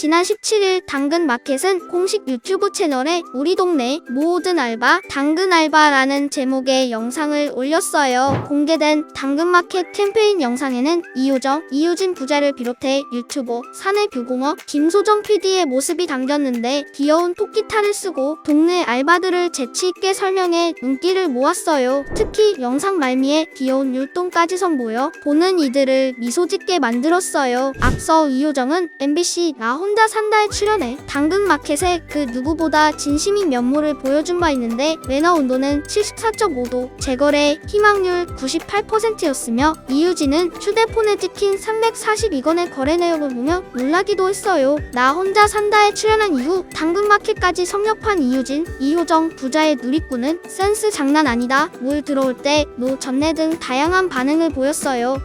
지난 17일 당근 마켓은 공식 유튜브 채널에 우리 동네 모든 알바 당근 알바라는 제목의 영상을 올렸어요. 공개된 당근 마켓 캠페인 영상에는 이효정, 이유진 부자를 비롯해 유튜버, 사내뷰공업, 김소정 PD의 모습이 담겼는데 귀여운 토끼탈을 쓰고 동네 알바들을 재치있게 설명해 눈길을 모았어요. 특히 영상 말미에 귀여운 율동까지 선보여 보는 이들을 미소 짓게 만들었어요. 앞서 이효정은 MBC 나혼 자 산다에 출연해 당근마켓에 그 누구보다 진심인 면모를 보여준 바 있는데 매너 온도는 74.5도, 재거래 희망률 98%였으며 이유진은 휴대폰에 찍힌 342건의 거래 내역을 보며 놀라기도 했어요. 나 혼자 산다에 출연한 이후 당근마켓까지 섭렵한 이유진, 이효정 부자의 누리꾼은 센스 장난 아니다. 물 들어올 때, 노 전내 등 다양한 반응을 보였어요.